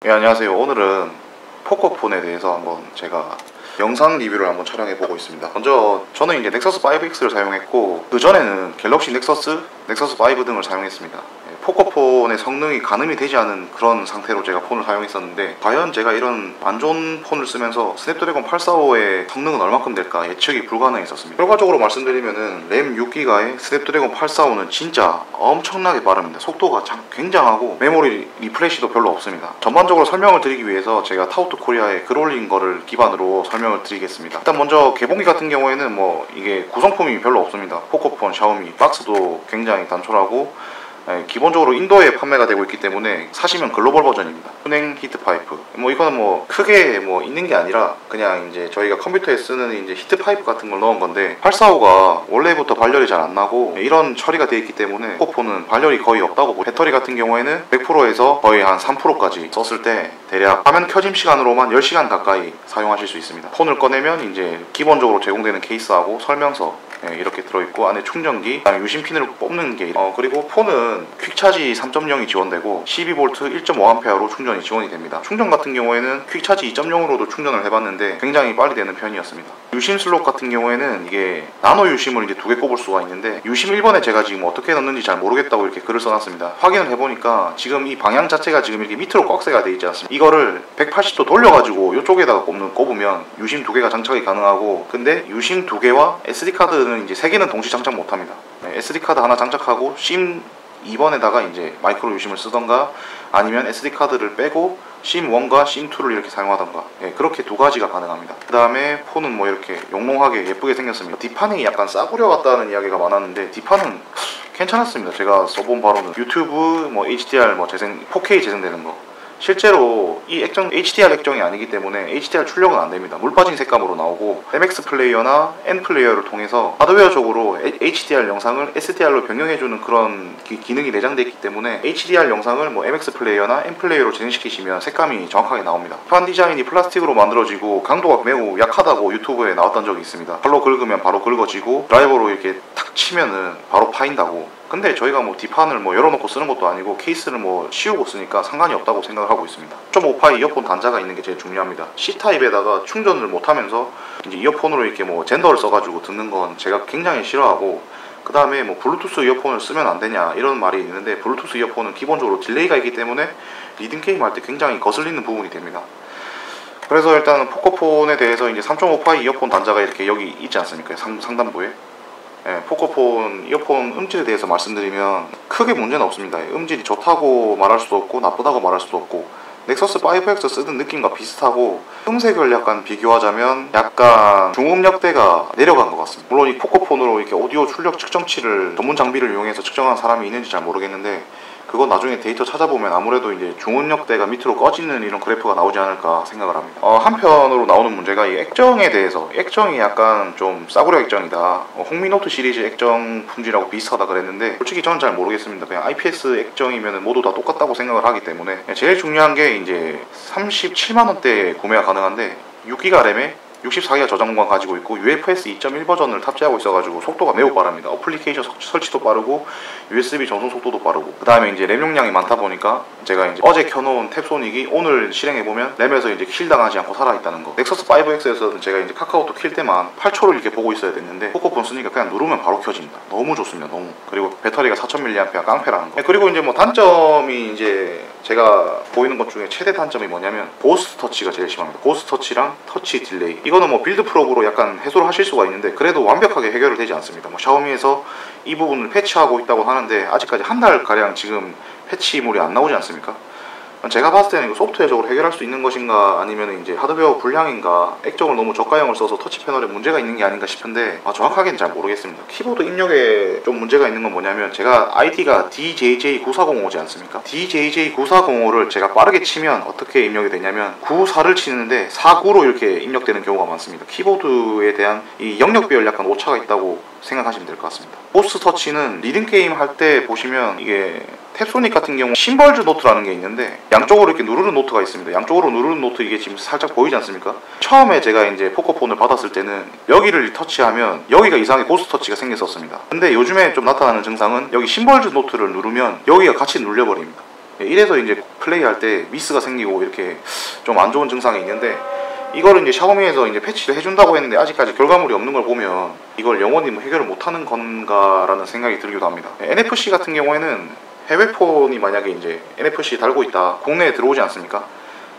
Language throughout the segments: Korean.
네, 안녕하세요. 오늘은 포코폰에 대해서 한번 제가 영상 리뷰를 한번 촬영해 보고 있습니다. 먼저 저는 이제 넥서스 5X를 사용했고 그 전에는 갤럭시 넥서스, 넥서스 5 등을 사용했습니다. 예, 포코폰의 성능이 가늠이 되지 않은 그런 상태로 제가 폰을 사용했었는데 과연 제가 이런 안 좋은 폰을 쓰면서 스냅드래곤 845의 성능은 얼마큼 될까 예측이 불가능했었습니다. 결과적으로 말씀드리면은 램 6기가의 스냅드래곤 845는 진짜 엄청나게 빠릅니다. 속도가 참 굉장하고 메모리 리프레시도 별로 없습니다. 전반적으로 설명을 드리기 위해서 제가 타우트 코리아에 글 올린 거를 기반으로 설명을 드리겠습니다. 일단 먼저 개봉기 같은 경우에는 뭐 이게 구성품이 별로 없습니다. 포코폰, 샤오미, 박스도 굉장히 단촐하고 예, 기본적으로 인도에 판매가 되고 있기 때문에 사시면 글로벌 버전입니다. 은행 히트 파이프. 뭐 이거는 뭐 크게 뭐 있는 게 아니라 그냥 이제 저희가 컴퓨터에 쓰는 이제 히트 파이프 같은 걸 넣은 건데 845가 원래부터 발열이 잘 안 나고 이런 처리가 되어 있기 때문에 포코폰은 발열이 거의 없다고 배터리 같은 경우에는 100%에서 거의 한 3%까지 썼을 때 대략 화면 켜짐 시간으로만 10시간 가까이 사용하실 수 있습니다. 폰을 꺼내면 이제 기본적으로 제공되는 케이스하고 설명서 예, 이렇게 들어있고 안에 충전기, 그다음에 유심 핀을 뽑는 게 어, 그리고 폰은 퀵차지 3.0이 지원되고 12V 1.5A로 충전이 지원이 됩니다. 충전 같은 경우에는 퀵차지 2.0으로도 충전을 해봤는데 굉장히 빨리 되는 편이었습니다. 유심 슬롯 같은 경우에는 이게 나노 유심을 이제 두 개 꼽을 수가 있는데 유심 1번에 제가 지금 어떻게 넣는지 잘 모르겠다고 이렇게 글을 써놨습니다. 확인을 해보니까 지금 이 방향 자체가 지금 이렇게 밑으로 꺽쇠가 되어 있지 않습니까? 이거를 180도 돌려가지고 이쪽에다가 꼽는 꼽으면 유심 두 개가 장착이 가능하고 근데 유심 두 개와 SD 카드 는 이제 세 개는 동시 장착 못 합니다. 네, SD 카드 하나 장착하고 심 2번에다가 이제 마이크로 유심을 쓰던가 아니면 SD 카드를 빼고 심 1과 심 2를 이렇게 사용하던가 예, 그렇게 두 가지가 가능합니다. 그 다음에 폰은 뭐 이렇게 용롱하게 예쁘게 생겼습니다. 뒷판이 약간 싸구려 같다는 이야기가 많았는데 뒷판은 괜찮았습니다. 제가 써본 바로는 유튜브 뭐 HDR 뭐 재생 4K 재생되는 거 실제로 이 액정 HDR 액정이 아니기 때문에 HDR 출력은 안 됩니다. 물 빠진 색감으로 나오고 MX 플레이어나 N 플레이어를 통해서 하드웨어적으로 HDR 영상을 SDR로 변경해주는 그런 기, 능이 내장되어 있기 때문에 HDR 영상을 뭐 MX 플레이어나 N 플레이어로 진행시키시면 색감이 정확하게 나옵니다. 판 디자인이 플라스틱으로 만들어지고 강도가 매우 약하다고 유튜브에 나왔던 적이 있습니다. 발로 긁으면 바로 긁어지고 드라이버로 이렇게 탁 치면은 바로 파인다고 근데 저희가 뭐 뒷판을 뭐 열어놓고 쓰는 것도 아니고 케이스를 뭐 씌우고 쓰니까 상관이 없다고 생각을 하고 있습니다. 1.5파이 이어폰 단자가 있는 게 제일 중요합니다. C타입에다가 충전을 못하면서 이제 이어폰으로 이렇게 뭐 젠더를 써가지고 듣는 건 제가 굉장히 싫어하고 그 다음에 뭐 블루투스 이어폰을 쓰면 안 되냐 이런 말이 있는데 블루투스 이어폰은 기본적으로 딜레이가 있기 때문에 리듬 게임 할 때 굉장히 거슬리는 부분이 됩니다. 그래서 일단 포코폰에 대해서 이제 3.5파이 이어폰 단자가 이렇게 여기 있지 않습니까? 상, 상단부에 예, 포코폰 이어폰 음질에 대해서 말씀드리면 크게 문제는 없습니다. 음질이 좋다고 말할 수도 없고 나쁘다고 말할 수도 없고 넥서스 5X 쓰던 느낌과 비슷하고 음색을 약간 비교하자면 약간 중음역대가 내려간 것 같습니다. 물론 이 포코폰으로 이렇게 오디오 출력 측정치를 전문 장비를 이용해서 측정한 사람이 있는지 잘 모르겠는데 그건 나중에 데이터 찾아보면 아무래도 이제 중원역대가 밑으로 꺼지는 이런 그래프가 나오지 않을까 생각을 합니다. 어, 한편으로 나오는 문제가 이 액정에 대해서 액정이 약간 좀 싸구려 액정이다. 어, 홍미노트 시리즈 액정 품질하고 비슷하다 그랬는데 솔직히 저는 잘 모르겠습니다. 그냥 IPS 액정이면 모두 다 똑같다고 생각을 하기 때문에 제일 중요한 게 이제 37만 원대 구매가 가능한데 6기가 램에 64기가 저장공간 가지고 있고 UFS 2.1 버전을 탑재하고 있어가지고 속도가 매우 빠릅니다. 어플리케이션 설치도 빠르고 USB 전송 속도도 빠르고 그 다음에 이제 램 용량이 많다 보니까 제가 이제 어제 켜놓은 탭소닉이 오늘 실행해 보면 램에서 이제 킬 당하지 않고 살아 있다는 거. 넥서스 5X에서는 제가 이제 카카오톡 킬 때만 8초를 이렇게 보고 있어야 됐는데 포코폰 쓰니까 그냥 누르면 바로 켜집니다. 너무 좋습니다. 너무 그리고 배터리가 4000mAh 깡패라는 거. 네, 그리고 이제 뭐 단점이 이제 제가 보이는 것 중에 최대 단점이 뭐냐면 고스트 터치가 제일 심합니다. 고스트 터치랑 터치 딜레이. 이거는 뭐 빌드 프로브로 약간 해소를 하실 수가 있는데 그래도 완벽하게 해결을 되지 않습니다. 뭐 샤오미에서 이 부분을 패치하고 있다고 하는데 아직까지 한 달 가량 지금 패치물이 안 나오지 않습니까? 제가 봤을 때는 이거 소프트웨어적으로 해결할 수 있는 것인가 아니면 이제 하드웨어 불량인가 액정을 너무 저가형을 써서 터치 패널에 문제가 있는 게 아닌가 싶은데 아, 정확하게는 잘 모르겠습니다. 키보드 입력에 좀 문제가 있는 건 뭐냐면 제가 ID가 DJJ9405지 않습니까? DJJ9405를 제가 빠르게 치면 어떻게 입력이 되냐면 94를 치는데 49로 이렇게 입력되는 경우가 많습니다. 키보드에 대한 이 영역별 약간 오차가 있다고 생각하시면 될 것 같습니다. 보스 터치는 리듬 게임 할 때 보시면 이게 탭소닉 같은 경우 심벌즈 노트라는 게 있는데 양쪽으로 이렇게 누르는 노트가 있습니다. 양쪽으로 누르는 노트 이게 지금 살짝 보이지 않습니까? 처음에 제가 이제 포커폰을 받았을 때는 여기를 터치하면 여기가 이상하게 고스 터치가 생겼었습니다. 근데 요즘에 좀 나타나는 증상은 여기 심벌즈 노트를 누르면 여기가 같이 눌려버립니다. 예, 이래서 이제 플레이할 때 미스가 생기고 이렇게 좀 안 좋은 증상이 있는데 이거를 이제 샤오미에서 이제 패치를 해준다고 했는데 아직까지 결과물이 없는 걸 보면 이걸 영원히 뭐 해결을 못하는 건가라는 생각이 들기도 합니다. 예, NFC 같은 경우에는 해외폰이 만약에 이제 NFC 달고 있다 국내에 들어오지 않습니까?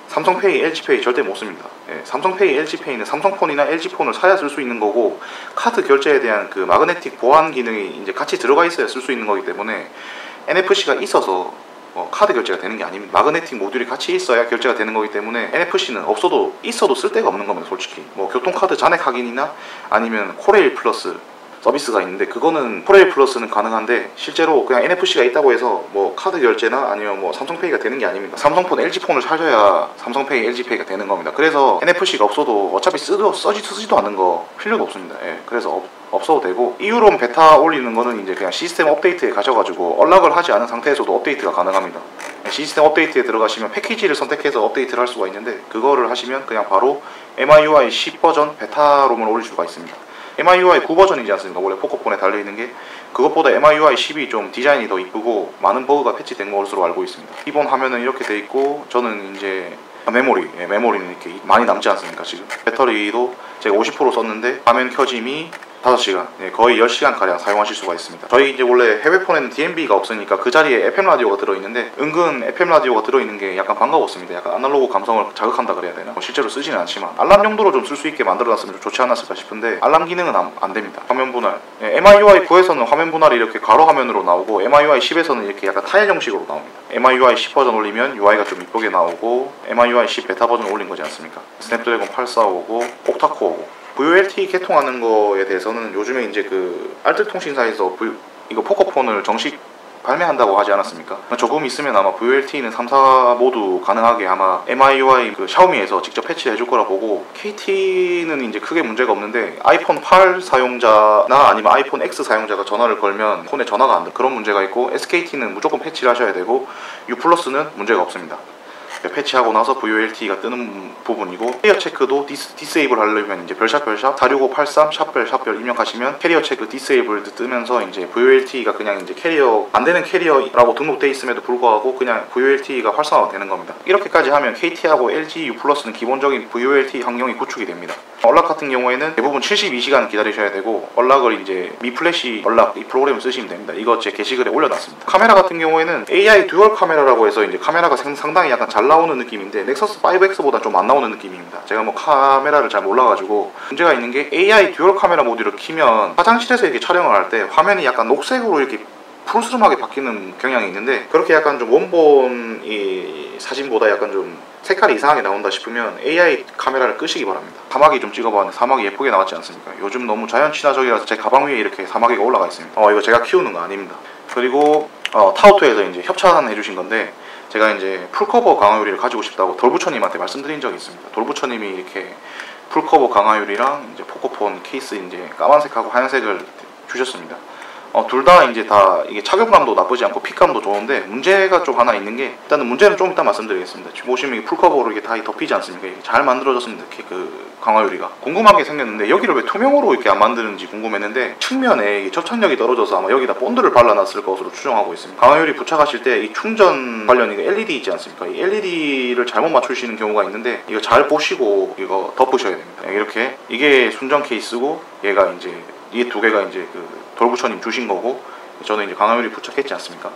삼성페이, LG페이 절대 못 씁니다. 예, 삼성페이, LG페이는 삼성폰이나 LG폰을 사야 쓸 수 있는 거고 카드 결제에 대한 그 마그네틱 보안 기능이 이제 같이 들어가 있어야 쓸 수 있는 거기 때문에 NFC가 있어서 어, 카드 결제가 되는 게 아닙니다. 마그네틱 모듈이 같이 있어야 결제가 되는 거기 때문에 NFC는 없어도 있어도 쓸 데가 없는 겁니다. 솔직히 뭐 교통카드 잔액 확인이나 아니면 코레일 플러스 서비스가 있는데 그거는 코레일 플러스는 가능한데 실제로 그냥 NFC가 있다고 해서 뭐 카드 결제나 아니면 뭐 삼성페이가 되는 게 아닙니다. 삼성폰, LG폰을 사줘야 삼성페이, LG페이가 되는 겁니다. 그래서 NFC가 없어도 어차피 쓰도 써지 쓰지도 않는 거 필요가 없습니다. 예, 그래서 없, 없어도 되고 이후론 베타 올리는 거는 이제 그냥 시스템 업데이트에 가셔가지고 연락을 하지 않은 상태에서도 업데이트가 가능합니다. 시스템 업데이트에 들어가시면 패키지를 선택해서 업데이트를 할 수가 있는데 그거를 하시면 그냥 바로 MIUI 10 버전 베타롬을 올릴 수가 있습니다. MIUI 9 버전이지 않습니까? 원래 포코폰에 달려있는 게 그것보다 MIUI 10이 좀 디자인이 더 이쁘고 많은 버그가 패치된 것으로 알고 있습니다. 기본 화면은 이렇게 돼 있고 저는 이제 메모리, 예, 메모리는 이렇게 많이 남지 않습니까 지금 배터리도 제가 50% 썼는데 화면 켜짐이 5시간, 예, 거의 10시간 가량 사용하실 수가 있습니다. 저희 이제 원래 해외폰에는 DMB가 없으니까 그 자리에 FM 라디오가 들어있는데 은근 FM 라디오가 들어있는 게 약간 반가웠습니다. 약간 아날로그 감성을 자극한다 그래야 되나? 뭐 실제로 쓰지는 않지만 알람 용도로 좀 쓸 수 있게 만들어놨으면 좋지 않았을까 싶은데 알람 기능은 안, 안 됩니다. 화면 분할. 예, MIUI 9에서는 화면 분할이 이렇게 가로 화면으로 나오고 MIUI 10에서는 이렇게 약간 타일 형식으로 나옵니다. MIUI 10 버전 올리면 UI가 좀 이쁘게 나오고 MIUI 10 베타 버전 올린 거지 않습니까? 스냅드래곤 845고 옥타코어고 VoLT 개통하는 거에 대해서는 요즘에 이제 그 알뜰통신사에서 v, 이거 포코폰을 정식 발매한다고 하지 않았습니까? 조금 있으면 아마 VoLT는 3사 모두 가능하게 아마 MIUI 그 샤오미에서 직접 패치해 줄 거라 보고 KT는 이제 크게 문제가 없는데 아이폰 8 사용자나 아니면 아이폰 X 사용자가 전화를 걸면 폰에 전화가 안 돼. 그런 문제가 있고 SKT는 무조건 패치를 하셔야 되고 U 플러스는 문제가 없습니다. 패치하고 나서 VOLT가 뜨는 부분이고 캐리어 체크도 디스, 디세이블 하려면 이제 별샵 별샵 46583 샵별 샵별 입력하시면 캐리어 체크 디세이블드 뜨면서 이제 VOLT가 그냥 이제 캐리어 안 되는 캐리어라고 등록돼 있음에도 불구하고 그냥 VOLT가 활성화가 되는 겁니다. 이렇게까지 하면 KT하고 LG U 플러스는 기본적인 VOLT 환경이 구축이 됩니다. 연락 같은 경우에는 대부분 72시간 기다리셔야 되고 연락을 이제 미플래시 연락 이 프로그램을 쓰시면 됩니다. 이거 제 게시글에 올려놨습니다. 카메라 같은 경우에는 AI 듀얼 카메라라고 해서 이제 카메라가 상당히 약간 잘 나오는 느낌인데 넥서스 5X보다 좀 안 나오는 느낌입니다. 제가 뭐 카메라를 잘 몰라가지고 문제가 있는 게 AI 듀얼 카메라 모드를 키면 화장실에서 이렇게 촬영을 할 때 화면이 약간 녹색으로 이렇게 푸르스름하게 바뀌는 경향이 있는데 그렇게 약간 좀 원본 이 사진보다 약간 좀 색깔이 이상하게 나온다 싶으면 AI 카메라를 끄시기 바랍니다. 사막이 좀 찍어봤는데 사막이 예쁘게 나왔지 않습니까? 요즘 너무 자연 친화적이라서 제 가방 위에 이렇게 사마귀가 올라가 있습니다. 어 이거 제가 키우는 거 아닙니다. 그리고 어, 타오토에서 이제 협찬해 주신 건데 제가 이제 풀커버 강화유리를 가지고 싶다고 돌부처님한테 말씀드린 적이 있습니다. 돌부처님이 이렇게 풀커버 강화유리랑 이제 포코폰 케이스 이제 까만색하고 하얀색을 주셨습니다. 어, 둘 다 이제 다 이게 착용감도 나쁘지 않고 핏감도 좋은데 문제가 좀 하나 있는 게 일단은 문제는 좀 이따 말씀드리겠습니다. 지금 보시면 풀커버로 이게 다 덮이지 않습니까? 이게 잘 만들어졌습니다. 이렇게 그 강화유리가 궁금한 게 생겼는데 여기를 왜 투명으로 이렇게 안 만드는지 궁금했는데 측면에 접착력이 떨어져서 아마 여기다 본드를 발라놨을 것으로 추정하고 있습니다. 강화유리 부착하실 때 이 충전 관련 이거 LED 있지 않습니까? 이 LED를 잘못 맞추시는 경우가 있는데 이거 잘 보시고 이거 덮으셔야 됩니다. 이렇게 이게 순정 케이스고 얘가 이제 이 두 개가 이제 그 돌부처님 주신 거고 저는 이제 강화유리 부착했지 않습니까?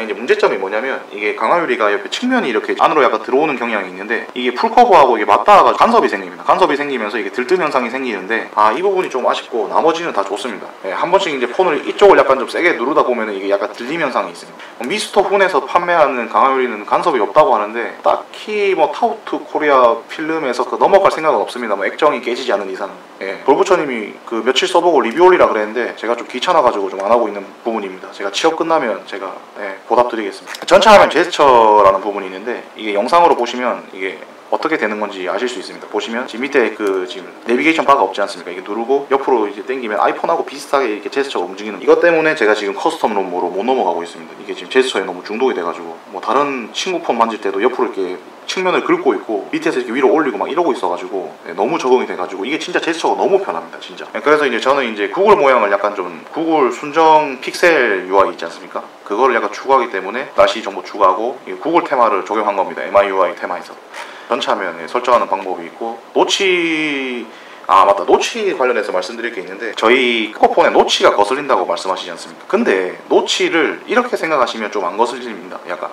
이제 문제점이 뭐냐면 이게 강화유리가 옆에 측면이 이렇게 안으로 약간 들어오는 경향이 있는데 이게 풀커버하고 이게 맞닿아가 간섭이 생깁니다. 간섭이 생기면서 이게 들뜸 현상이 생기는데 아 이 부분이 좀 아쉽고 나머지는 다 좋습니다. 네, 한 번씩 이제 폰을 이쪽을 약간 좀 세게 누르다 보면 이게 약간 들림 현상이 있습니다. 미스터 폰에서 판매하는 강화유리는 간섭이 없다고 하는데 딱히 뭐 타우트 코리아 필름에서 그 넘어갈 생각은 없습니다. 뭐 액정이 깨지지 않는 이상. 예. 돌부처님이 그 며칠 써보고 리뷰 올리라 그랬는데 제가 좀 귀찮아가지고 좀 안 하고 있는 부분입니다. 제가 취업 끝나면 제가 예, 보답드리겠습니다. 전차 화면 제스처라는 부분이 있는데 이게 영상으로 보시면 이게 어떻게 되는 건지 아실 수 있습니다. 보시면 지금 밑에 그 지금 내비게이션 바가 없지 않습니까? 이게 누르고 옆으로 이제 당기면 아이폰하고 비슷하게 이렇게 제스처가 움직이는 이것 때문에 제가 지금 커스텀 롬으로 못 넘어가고 있습니다. 이게 지금 제스처에 너무 중독이 돼가지고 뭐 다른 친구 폰 만질 때도 옆으로 이렇게 측면을 긁고 있고 밑에서 이렇게 위로 올리고 막 이러고 있어가지고 네, 너무 적응이 돼가지고 이게 진짜 제스처가 너무 편합니다 진짜 네, 그래서 이제 저는 이제 구글 모양을 약간 좀 구글 순정 픽셀 UI 있지 않습니까 그거를 약간 추구하기 때문에 날씨 정보 추가하고 구글 테마를 적용한 겁니다 MIUI 테마에서 화면에 설정하는 방법이 있고 노치 아 맞다. 노치 관련해서 말씀드릴 게 있는데 저희 코폰에 노치가 거슬린다고 말씀하시지 않습니까? 근데 노치를 이렇게 생각하시면 좀 안 거슬립니다 약간.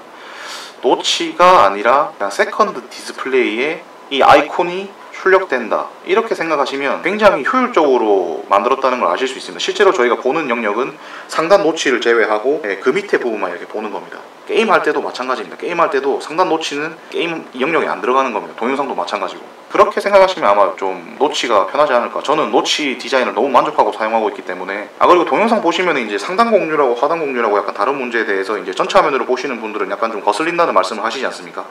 노치가 아니라 그냥 세컨드 디스플레이에 이 아이콘이 출력된다. 이렇게 생각하시면 굉장히 효율적으로 만들었다는 걸 아실 수 있습니다. 실제로 저희가 보는 영역은 상단 노치를 제외하고 예, 그 밑에 부분만 이렇게 보는 겁니다 게임 할 때도 마찬가지입니다. 게임 할 때도 상단 노치는 게임 영역에 안 들어가는 겁니다. 동영상도 마찬가지고. 그렇게 생각하시면 아마 좀 노치가 편하지 않을까. 저는 노치 디자인을 너무 만족하고 사용하고 있기 때문에. 아 그리고 동영상 보시면 이제 상단 공유라고 하단 공유라고 약간 다른 문제에 대해서 이제 전체 화면으로 보시는 분들은 약간 좀 거슬린다는 말씀을 하시지 않습니까?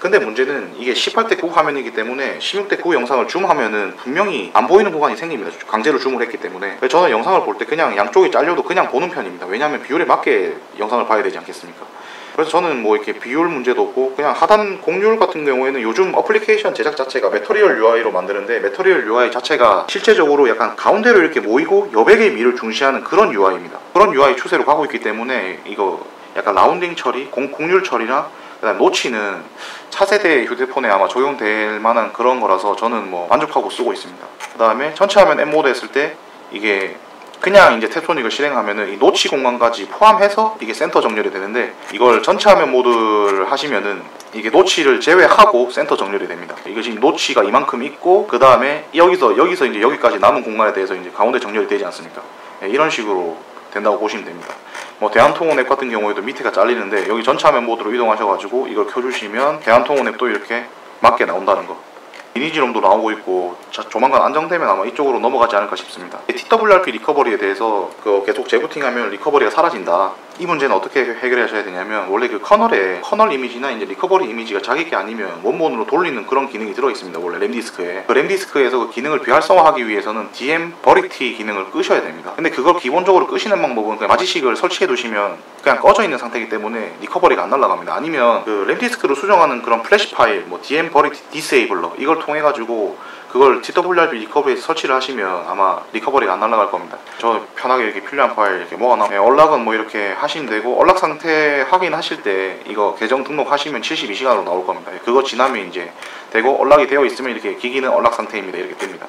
근데 문제는 이게 18대 9 화면이기 때문에 16대 9 영상을 줌하면은 분명히 안 보이는 구간이 생깁니다. 강제로 줌을 했기 때문에. 저는 영상을 볼 때 그냥 양쪽이 잘려도 그냥 보는 편입니다. 왜냐하면 비율에 맞게 영상을 봐야 되지 않겠습니까 그래서 저는 뭐 이렇게 비율 문제도 없고 그냥 하단 공률 같은 경우에는 요즘 어플리케이션 제작 자체가 메터리얼 UI로 만드는데 메터리얼 UI 자체가 실제적으로 약간 가운데로 이렇게 모이고 여백의 미를 중시하는 그런 UI입니다. 그런 UI 추세로 가고 있기 때문에 이거 약간 라운딩 처리, 공, 공률 처리나 그다음 노치는 차세대 휴대폰에 아마 적용될 만한 그런 거라서 저는 뭐 만족하고 쓰고 있습니다. 그 다음에 전체 화면 M 모드 했을 때 이게 그냥 이제 탭소닉을 실행하면은 이 노치 공간까지 포함해서 이게 센터 정렬이 되는데 이걸 전체 화면 모드를 하시면은 이게 노치를 제외하고 센터 정렬이 됩니다. 이게 지금 노치가 이만큼 있고 그 다음에 여기서 여기서 이제 여기까지 남은 공간에 대해서 이제 가운데 정렬이 되지 않습니까? 네, 이런 식으로 된다고 보시면 됩니다. 뭐 대한통운 앱 같은 경우에도 밑에가 잘리는데 여기 전체 화면 모드로 이동하셔가지고 이걸 켜주시면 대한통운 앱도 이렇게 맞게 나온다는 거. 리니지 롬도 나오고 있고 자, 조만간 안정되면 아마 이쪽으로 넘어가지 않을까 싶습니다. TWRP 리커버리에 대해서 그 계속 재부팅하면 리커버리가 사라진다. 이 문제는 어떻게 해결하셔야 되냐면 원래 그 커널에 커널 이미지나 이제 리커버리 이미지가 자기 게 아니면 원본으로 돌리는 그런 기능이 들어 있습니다. 원래 램 디스크에 그 램 디스크에서 그 기능을 비활성화하기 위해서는 DM 버리티 기능을 끄셔야 됩니다. 근데 그걸 기본적으로 끄시는 방법은 그냥 마지식을 설치해 두시면 그냥 꺼져 있는 상태이기 때문에 리커버리가 안 날아갑니다. 아니면 그 램 디스크를 수정하는 그런 플래시 파일, 뭐 DM 버리티 디세이블러 이걸 통해 가지고 그걸 TWRP 리커버리에 설치를 하시면 아마 리커버리가 안 날아갈 겁니다. 저 편하게 이렇게 필요한 파일 이렇게 모아놔. 네, 연락은 뭐 이렇게 하시면 되고 연락 상태 확인하실 때 이거 계정 등록하시면 72시간으로 나올 겁니다. 그거 지나면 이제 되고 연락이 되어 있으면 이렇게 기기는 연락 상태입니다. 이렇게 뜹니다.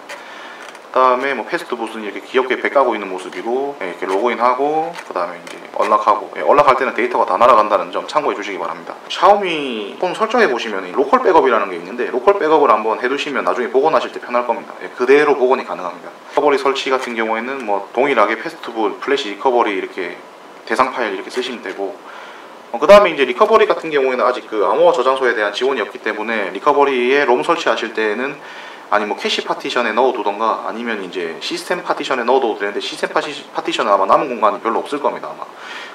그다음에 뭐 패스트봇은 이렇게 귀엽게 배 까고 있는 모습이고 예, 이렇게 로그인하고 그 다음에 이제 연락하고 예, 연락할 때는 데이터가 다 날아간다는 점 참고해 주시기 바랍니다. 샤오미 폰 설정해 보시면 로컬 백업이라는 게 있는데 로컬 백업을 한번 해두시면 나중에 복원하실 때 편할 겁니다. 예, 그대로 복원이 가능합니다. 리커버리 설치 같은 경우에는 뭐 동일하게 패스트봇, 플래시 리커버리 이렇게 대상 파일 이렇게 쓰시면 되고 어, 그 다음에 이제 리커버리 같은 경우에는 아직 그 암호화 저장소에 대한 지원이 없기 때문에 리커버리에 롬 설치하실 때는 아니 뭐 캐시 파티션에 넣어두던가 아니면 이제 시스템 파티션에 넣어둬도 되는데 시스템 파티, 파티션은 아마 남은 공간이 별로 없을 겁니다 아마.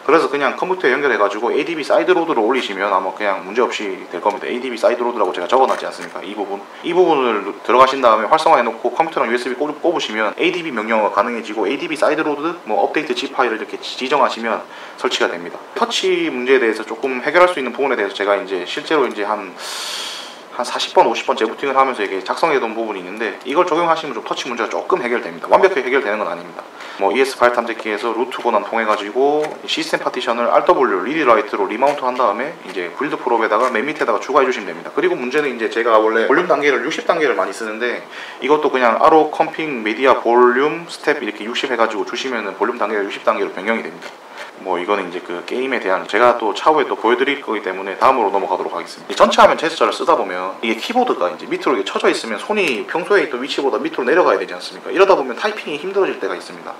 그래서 그냥 컴퓨터에 연결해 가지고 ADB 사이드로드를 올리시면 아마 그냥 문제없이 될 겁니다. ADB 사이드로드라고 제가 적어놨지 않습니까? 이 부분. 이 부분을 들어가신 다음에 활성화해 놓고 컴퓨터랑 USB 꼽으시면 ADB 명령어가 가능해지고 ADB 사이드로드 뭐 업데이트 G 파일을 이렇게 지정하시면 설치가 됩니다. 터치 문제에 대해서 조금 해결할 수 있는 부분에 대해서 제가 이제 실제로 이제 한 한 40번, 50번 재부팅을 하면서 이게 작성해둔 부분이 있는데 이걸 적용하시면 좀 터치 문제가 조금 해결됩니다. 완벽하게 해결되는 건 아닙니다. 뭐 ES 파일 탐색기에서 루트 권한 통해 가지고 시스템 파티션을 RW 리드 라이트로 리마운트 한 다음에 이제 빌드 프롭에다가 맨 밑에다가 추가해 주시면 됩니다. 그리고 문제는 이제 제가 원래 볼륨 단계를 60 단계를 많이 쓰는데 이것도 그냥 아로 컴핑 미디어 볼륨 스텝 이렇게 60 해가지고 주시면은 볼륨 단계가 60 단계로 변경이 됩니다. 뭐 이거는 이제 그 게임에 대한 제가 또 차후에 또 보여드릴 거기 때문에 다음으로 넘어가도록 하겠습니다. 전체 화면 제스처를 쓰다 보면 이게 키보드가 이제 밑으로 이렇게 쳐져 있으면 손이 평소에 있던 위치보다 밑으로 내려가야 되지 않습니까? 이러다 보면 타이핑이 힘들어질 때가 있습니다.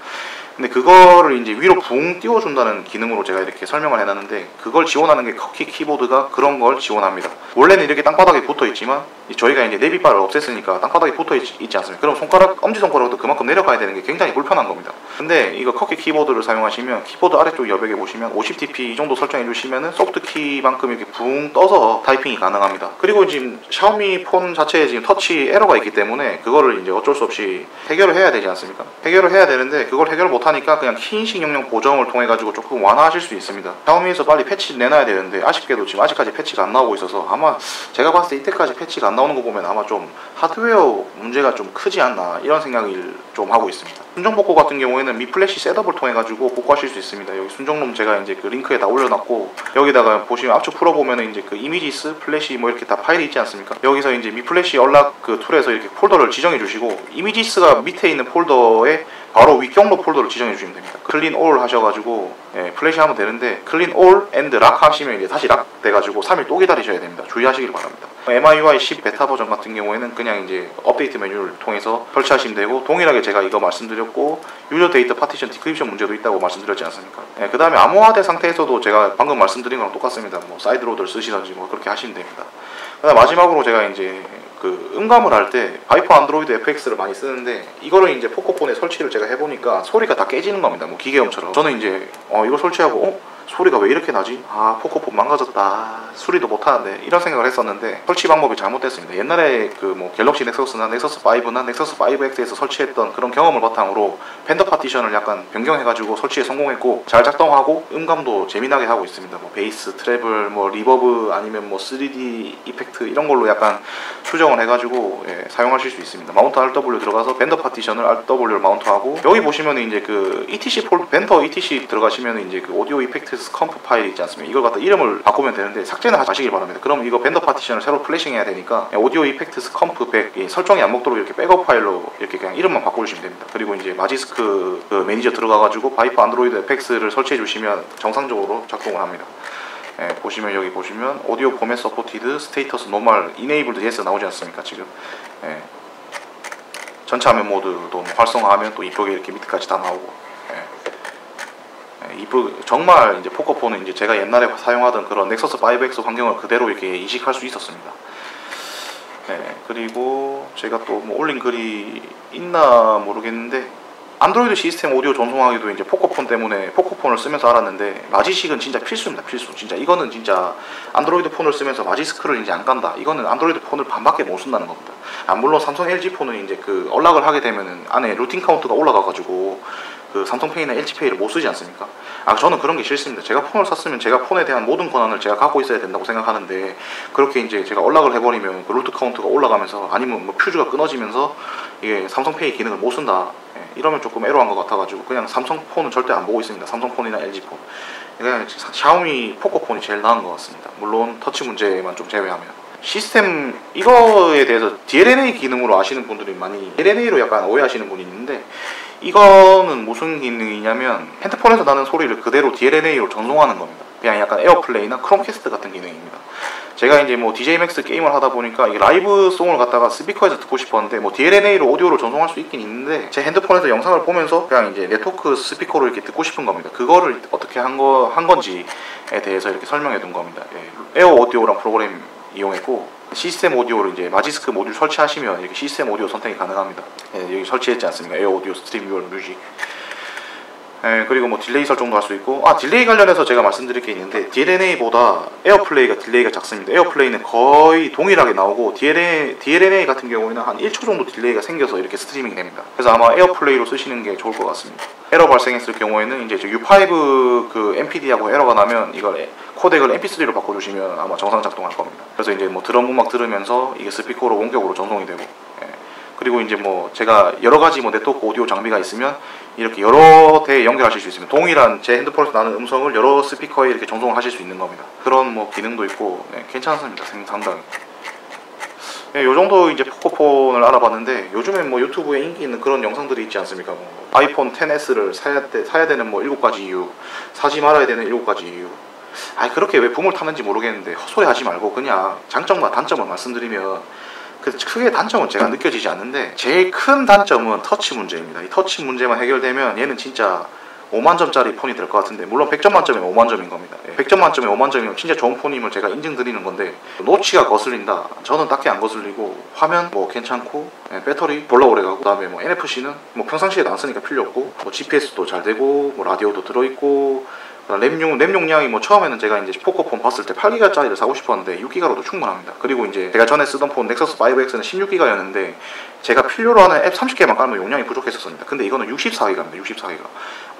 근데 그거를 이제 위로 붕 띄워준다는 기능으로 제가 이렇게 설명을 해놨는데 그걸 지원하는 게 커키 키보드가 그런 걸 지원합니다. 원래는 이렇게 땅바닥에 붙어 있지만 저희가 이제 내비바를 없앴으니까 땅바닥에 붙어 있, 지 않습니까? 그럼 손가락 엄지 손가락도 그만큼 내려가야 되는 게 굉장히 불편한 겁니다. 근데 이거 커키 키보드를 사용하시면 키보드 아래쪽 여백에 보시면 50dp 이 정도 설정해 주시면은 소프트 키만큼 이렇게 붕 떠서 타이핑이 가능합니다. 그리고 지금 샤오미 폰 자체에 지금 터치 에러가 있기 때문에 그거를 이제 어쩔 수 없이 해결을 해야 되지 않습니까? 해결을 해야 되는데 그걸 해결 못 하니까 그냥 흰식 영역 보정을 통해 가지고 조금 완화하실 수 있습니다. 샤오미에서 빨리 패치 내놔야 되는데 아쉽게도 지금 아직까지 패치가 안 나오고 있어서 아마 제가 봤을 때 이때까지 패치가 안 나오는 거 보면 아마 좀 하드웨어 문제가 좀 크지 않나 이런 생각을 좀 하고 있습니다. 순정 복구 같은 경우에는 미 플래시 셋업을 통해 가지고 복구하실 수 있습니다. 여기 순정롬 제가 이제 그 링크에 다 올려놨고 여기다가 보시면 앞쪽 풀어보면 이제 그 이미지스 플래시 뭐 이렇게 다 파일이 있지 않습니까? 여기서 이제 미 플래시 연락 그 툴에서 이렇게 폴더를 지정해 주시고 이미지스가 밑에 있는 폴더에 바로 윗경로 폴더를 지정해 주시면 됩니다. 클린 올 하셔가지고 예, 플래시 하면 되는데 클린 올 앤드 락 하시면 이제 다시 락 돼가지고 3일 또 기다리셔야 됩니다. 주의하시길 바랍니다. MIUI 10 베타 버전 같은 경우에는 그냥 이제 업데이트 메뉴를 통해서 설치하시면 되고 동일하게 제가 이거 말씀드렸고 유저 데이터 파티션 디크립션 문제도 있다고 말씀드렸지 않습니까? 예, 그 다음에 암호화된 상태에서도 제가 방금 말씀드린 거랑 똑같습니다. 뭐 사이드로드를 쓰시던지 뭐 그렇게 하시면 됩니다. 마지막으로 제가 이제 그 음감을 할 때 바이퍼 안드로이드 FX를 많이 쓰는데 이거를 이제 포코폰에 설치를 제가 해보니까 소리가 다 깨지는 겁니다. 뭐 기계음처럼. 저는 이제 어 이거 설치하고 어 소리가 왜 이렇게 나지? 아 포코폰 망가졌다. 수리도 못하는데 이런 생각을 했었는데 설치 방법이 잘못됐습니다. 옛날에 그 뭐 갤럭시 넥서스나 넥서스 5나 넥서스 5X에서 설치했던 그런 경험을 바탕으로 팬더 파티션을 약간 변경해가지고 설치에 성공했고 잘 작동하고 음감도 재미나게 하고 있습니다. 뭐 베이스, 트래블, 뭐 리버브 아니면 뭐 3D 이펙트 이런 걸로 약간 수정을 해가지고 예, 사용하실 수 있습니다. 마운트 RW 들어가서 밴더 파티션을 RW를 마운트하고 여기 보시면 이제 그 ETC 폴 밴더 ETC 들어가시면 이제 그 오디오 이펙트 컴프 파일 있지 않습니까? 이걸 갖다 이름을 바꾸면 되는데 삭제는 하시길 바랍니다. 그럼 이거 밴더 파티션을 새로 플래싱 해야 되니까 오디오 이펙트스 컴프 100 설정이 안 먹도록 이렇게 백업 파일로 이렇게 그냥 이름만 바꿔주시면 됩니다. 그리고 이제 마지스크 그 매니저 들어가가지고 바이퍼 안드로이드 에펙스를 설치해 주시면 정상적으로 작동을 합니다. 예, 보시면 여기 보시면 오디오 포맷 서포티드 스테이터스 노멀 이네이블드 예스 나오지 않습니까 지금 예. 전체 화면 모드도 활성화하면 또 이쁘게 이렇게 밑에까지 다 나오고 이쁘 정말 이제 포커폰은 이제 제가 옛날에 사용하던 그런 넥서스 5X 환경을 그대로 이렇게 이식할 수 있었습니다. 네, 그리고 제가 또 뭐 올린 글이 있나 모르겠는데 안드로이드 시스템 오디오 전송하기도 이제 포커폰 때문에 포커폰을 쓰면서 알았는데 마지식은 진짜 필수입니다 필수. 진짜 이거는 진짜 안드로이드 폰을 쓰면서 마지스크를 이제 안 간다. 이거는 안드로이드 폰을 반밖에 못 쓴다는 겁니다. 아, 물론 삼성 LG 폰은 이제 그 연락을 하게 되면은 안에 루팅 카운트가 올라가 가지고 그 삼성페이나 LG페이를 못 쓰지 않습니까? 아 저는 그런 게 싫습니다. 제가 폰을 샀으면 제가 폰에 대한 모든 권한을 제가 갖고 있어야 된다고 생각하는데 그렇게 이제 제가 연락을 해버리면 그 루트 카운트가 올라가면서 아니면 뭐 퓨즈가 끊어지면서 이게 삼성페이 기능을 못 쓴다. 예, 이러면 조금 애로한 것 같아가지고 그냥 삼성 폰은 절대 안 보고 있습니다. 삼성 폰이나 LG폰. 그냥 샤오미 포코폰이 제일 나은 것 같습니다. 물론 터치 문제만 좀 제외하면. 시스템 이거에 대해서 DLNA 기능으로 아시는 분들이 많이 DLNA로 약간 오해하시는 분이 있는데 이거는 무슨 기능이냐면 핸드폰에서 나는 소리를 그대로 DLNA로 전송하는 겁니다. 그냥 약간 에어플레이나 크롬캐스트 같은 기능입니다. 제가 이제 뭐 DJ Max 게임을 하다 보니까 이 라이브 송을 갖다가 스피커에서 듣고 싶었는데 뭐 DLNA로 오디오를 전송할 수 있긴 있는데 제 핸드폰에서 영상을 보면서 그냥 이제 네트워크 스피커로 이렇게 듣고 싶은 겁니다. 그거를 어떻게 한 거 한 건지에 대해서 이렇게 설명해 둔 겁니다. 예. 에어 오디오랑 프로그램 이용했고 시스템 오디오를 이제 마지스크 모듈 설치하시면 이렇게 시스템 오디오 선택이 가능합니다. 예, 여기 설치했지 않습니까? 에어 오디오 스트림 유얼 뮤직. 예, 그리고 뭐 딜레이 설정도 할 수 있고 아 딜레이 관련해서 제가 말씀드릴 게 있는데 DLNA보다 에어플레이가 딜레이가 작습니다. 에어플레이는 거의 동일하게 나오고 DLNA, DLNA 같은 경우에는 한 1초 정도 딜레이가 생겨서 이렇게 스트리밍이 됩니다. 그래서 아마 에어플레이로 쓰시는 게 좋을 것 같습니다. 에러 발생했을 경우에는 이제 U5 그 MPD하고 에러가 나면 이걸 코덱을 MP3로 바꿔주시면 아마 정상 작동할 겁니다. 그래서 이제 뭐 드럼 음악 들으면서 이게 스피커로 원격으로 전송이 되고 예. 그리고 이제 뭐 제가 여러 가지 뭐 네트워크 오디오 장비가 있으면 이렇게 여러 대에 연결하실 수 있으면 동일한 제 핸드폰에서 나는 음성을 여러 스피커에 이렇게 전송을 하실 수 있는 겁니다. 그런 뭐 기능도 있고 네, 괜찮습니다. 상당히. 네, 요 정도 이제 포코폰을 알아봤는데 요즘엔 뭐 유튜브에 인기 있는 그런 영상들이 있지 않습니까? 뭐 아이폰 10s를 사야, 돼, 사야 되는 뭐 7가지 이유, 사지 말아야 되는 7가지 이유, 아 그렇게 왜 붐을 타는지 모르겠는데 헛소리 하지 말고 그냥 장점과 단점을 말씀드리면 그 크게 단점은 제가 느껴지지 않는데 제일 큰 단점은 터치 문제입니다. 이 터치 문제만 해결되면 얘는 진짜 5만 점짜리 폰이 될 것 같은데 물론 100점 만점에 5만 점인 겁니다. 예, 100점 만점에 5만 점이면 진짜 좋은 폰임을 제가 인증드리는 건데 노치가 거슬린다. 저는 딱히 안 거슬리고 화면 뭐 괜찮고 예, 배터리 볼라 오래가고 그다음에 뭐 NFC는 뭐 평상시에도 안 쓰니까 필요 없고 뭐 GPS도 잘 되고 뭐 라디오도 들어있고 램용, 램 용량이 뭐 처음에는 제가 이제 포코폰 봤을 때 8기가짜리를 사고 싶었는데 6기가로도 충분합니다. 그리고 이제 제가 전에 쓰던 폰 넥서스 5X는 16기가였는데 제가 필요로 하는 앱 30개만 깔면 용량이 부족했었습니다. 근데 이거는 64기가입니다. 64기가.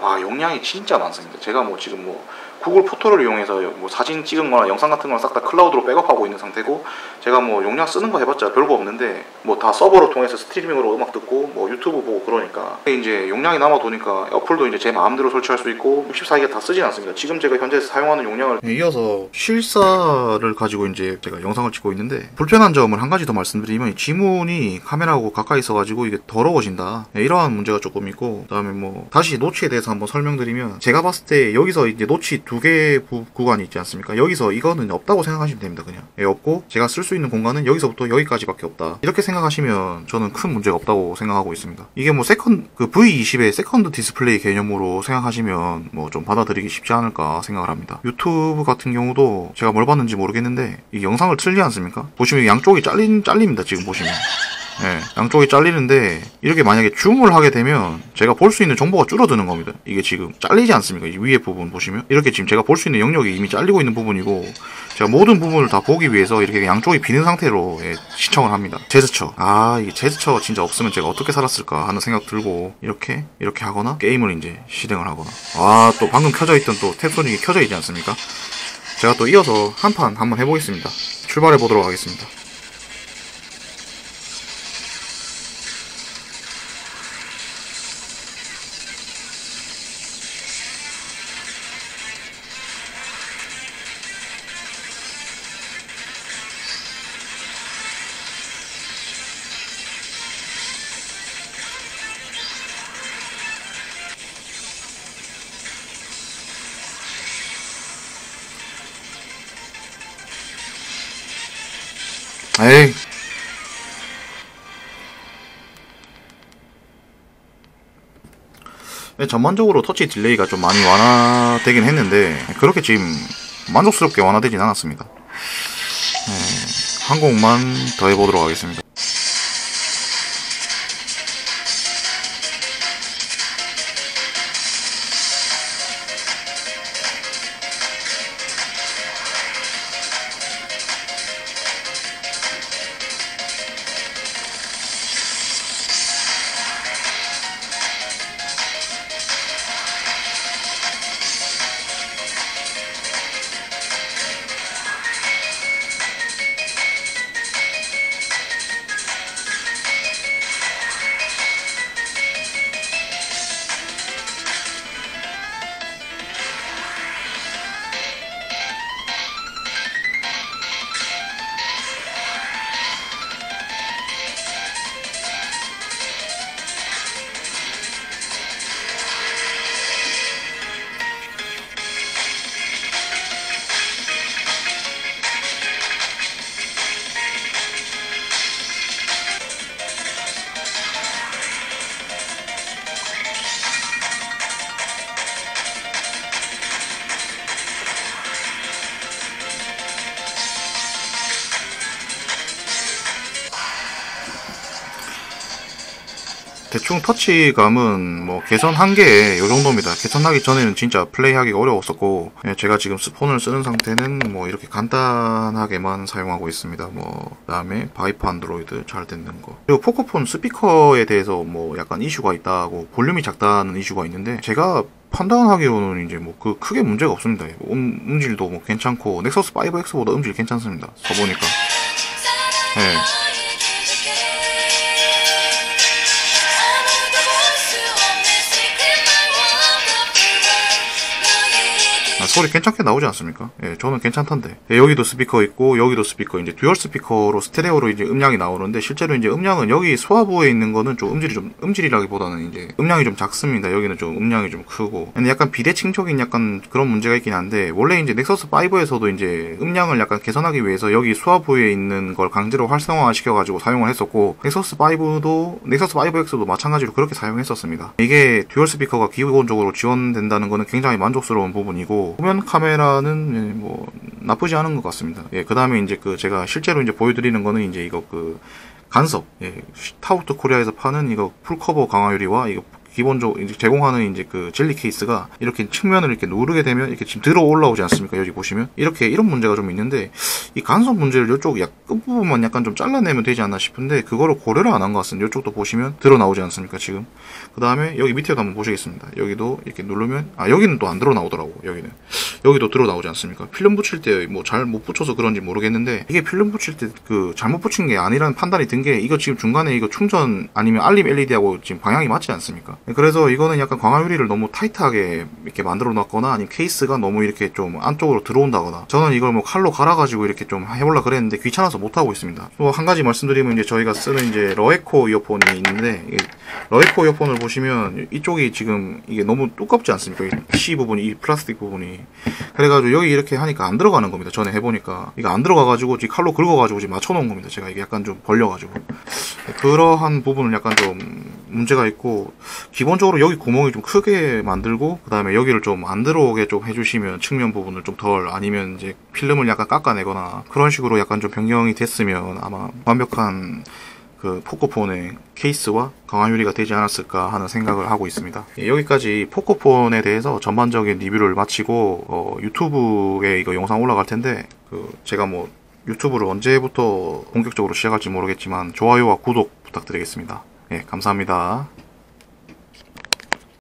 와 용량이 진짜 많습니다. 제가 뭐 지금 뭐 구글 포토를 이용해서 뭐 사진 찍은 거나 영상 같은 거나 싹다 클라우드로 백업하고 있는 상태고 제가 뭐 용량 쓰는 거 해봤자 별거 없는데 뭐 다 서버로 통해서 스트리밍으로 음악 듣고 뭐 유튜브 보고 그러니까 이제 용량이 남아도니까 어플도 이제 제 마음대로 설치할 수 있고 64기가 다 쓰진 않습니다. 지금 제가 현재 사용하는 용량을 네, 이어서 실사를 가지고 이제 제가 영상을 찍고 있는데 불편한 점을 한 가지 더 말씀드리면 이 지문이 카메라하고 가까이 있어가지고 이게 더러워진다 네, 이러한 문제가 조금 있고 그 다음에 뭐 다시 노치에 대해서 한번 설명드리면 제가 봤을 때 여기서 이제 노치 두 개 구간이 있지 않습니까? 여기서 이거는 없다고 생각하시면 됩니다. 그냥 예, 없고 제가 쓸 수 있는 공간은 여기서부터 여기까지밖에 없다. 이렇게 생각하시면 저는 큰 문제가 없다고 생각하고 있습니다. 이게 뭐 세컨 그 V20의 세컨드 디스플레이 개념으로 생각하시면 뭐 좀 받아들이기 쉽지 않을까 생각을 합니다. 유튜브 같은 경우도 제가 뭘 봤는지 모르겠는데 이 영상을 틀지 않습니까? 보시면 양쪽이 잘린 잘립니다. 지금 보시면. 예, 양쪽이 잘리는데 이렇게 만약에 줌을 하게 되면 제가 볼 수 있는 정보가 줄어드는 겁니다. 이게 지금 잘리지 않습니까? 이 위에 부분 보시면 이렇게 지금 제가 볼 수 있는 영역이 이미 잘리고 있는 부분이고 제가 모든 부분을 다 보기 위해서 이렇게 양쪽이 비는 상태로 예, 시청을 합니다. 제스처 아 이게 제스처 진짜 없으면 제가 어떻게 살았을까 하는 생각 들고 이렇게 이렇게 하거나 게임을 이제 실행을 하거나 아 또 방금 켜져 있던 또 탭소닉이 켜져 있지 않습니까? 제가 또 이어서 한 판 한번 해보겠습니다. 출발해 보도록 하겠습니다. 에이. 네, 전반적으로 터치 딜레이가 좀 많이 완화되긴 했는데 그렇게 지금 만족스럽게 완화되진 않았습니다. 네, 한 곡만 더 해보도록 하겠습니다. 대충 터치감은 뭐 개선 한계에 요 정도입니다. 개선하기 전에는 진짜 플레이하기가 어려웠었고 예, 제가 지금 스폰을 쓰는 상태는 뭐 이렇게 간단하게만 사용하고 있습니다. 뭐 그다음에 바이프 안드로이드 잘 듣는 거 그리고 포코폰 스피커에 대해서 뭐 약간 이슈가 있다고 볼륨이 작다는 이슈가 있는데 제가 판단하기로는 이제 뭐 그 크게 문제가 없습니다. 음, 음질도 뭐 괜찮고 넥서스 5X보다 음질 괜찮습니다. 써보니까 예. 소리 괜찮게 나오지 않습니까? 예, 저는 괜찮던데. 예, 여기도 스피커 있고 여기도 스피커 이제 듀얼 스피커로 스테레오로 이제 음량이 나오는데 실제로 이제 음량은 여기 소화부에 있는 거는 좀 음질이 좀 음질이라기보다는 이제 음량이 좀 작습니다. 여기는 좀 음량이 좀 크고 근데 약간 비대칭적인 약간 그런 문제가 있긴 한데 원래 이제 넥서스 5에서도 이제 음량을 약간 개선하기 위해서 여기 수화부에 있는 걸 강제로 활성화 시켜가지고 사용을 했었고 넥서스 5도 넥서스 5X도 마찬가지로 그렇게 사용했었습니다. 이게 듀얼 스피커가 기본적으로 지원된다는 거는 굉장히 만족스러운 부분이고 후면 카메라는 예, 뭐 나쁘지 않은 것 같습니다. 예, 그 다음에 이제 그 제가 실제로 이제 보여드리는 거는 이제 이거 그 간섭, 예, 타우트 코리아에서 파는 이거 풀커버 강화유리와 이거 기본적으로 이제 제공하는 이제 그 젤리 케이스가 이렇게 측면을 이렇게 누르게 되면 이렇게 지금 들어 올라오지 않습니까? 여기 보시면 이렇게 이런 문제가 좀 있는데 이 간섭 문제를 이쪽 약 끝부분만 약간 좀 잘라내면 되지 않나 싶은데 그거를 고려를 안 한 것 같습니다. 이쪽도 보시면 들어 나오지 않습니까? 지금 그 다음에 여기 밑에도 한번 보시겠습니다. 여기도 이렇게 누르면 아 여기는 또안 들어 나오더라고 여기는 여기도 들어 나오지 않습니까? 필름 붙일 때 뭐 잘 못 붙여서 그런지 모르겠는데 이게 필름 붙일 때 그 잘못 붙인 게 아니라는 판단이 든 게 이거 지금 중간에 이거 충전 아니면 알림 LED하고 지금 방향이 맞지 않습니까? 그래서 이거는 약간 광화유리를 너무 타이트하게 이렇게 만들어 놨거나 아니면 케이스가 너무 이렇게 좀 안쪽으로 들어온다거나 저는 이걸 뭐 칼로 갈아가지고 이렇게 좀 해보려 그랬는데 귀찮아서 못 하고 있습니다. 또 한 가지 말씀드리면 이제 저희가 쓰는 이제 러에코 이어폰이 있는데 이 러에코 이어폰을 보시면 이쪽이 지금 이게 너무 두껍지 않습니까? 이 C 부분이 이 플라스틱 부분이 그래가지고 여기 이렇게 하니까 안 들어가는 겁니다. 전에 해보니까 이거 안 들어가가지고 지금 칼로 긁어가지고 지금 맞춰놓은 겁니다. 제가 이게 약간 좀 벌려가지고 그러한 부분은 약간 좀 문제가 있고 기본적으로 여기 구멍이 좀 크게 만들고 그 다음에 여기를 좀 안 들어오게 좀 해주시면 측면 부분을 좀 덜 아니면 이제 필름을 약간 깎아내거나 그런 식으로 약간 좀 변경이 됐으면 아마 완벽한 그 포코폰의 케이스와 강화유리가 되지 않았을까 하는 생각을 하고 있습니다. 예, 여기까지 포코폰에 대해서 전반적인 리뷰를 마치고 어, 유튜브에 이거 영상 올라갈 텐데 그 제가 뭐 유튜브를 언제부터 본격적으로 시작할지 모르겠지만 좋아요와 구독 부탁드리겠습니다. 예, 감사합니다.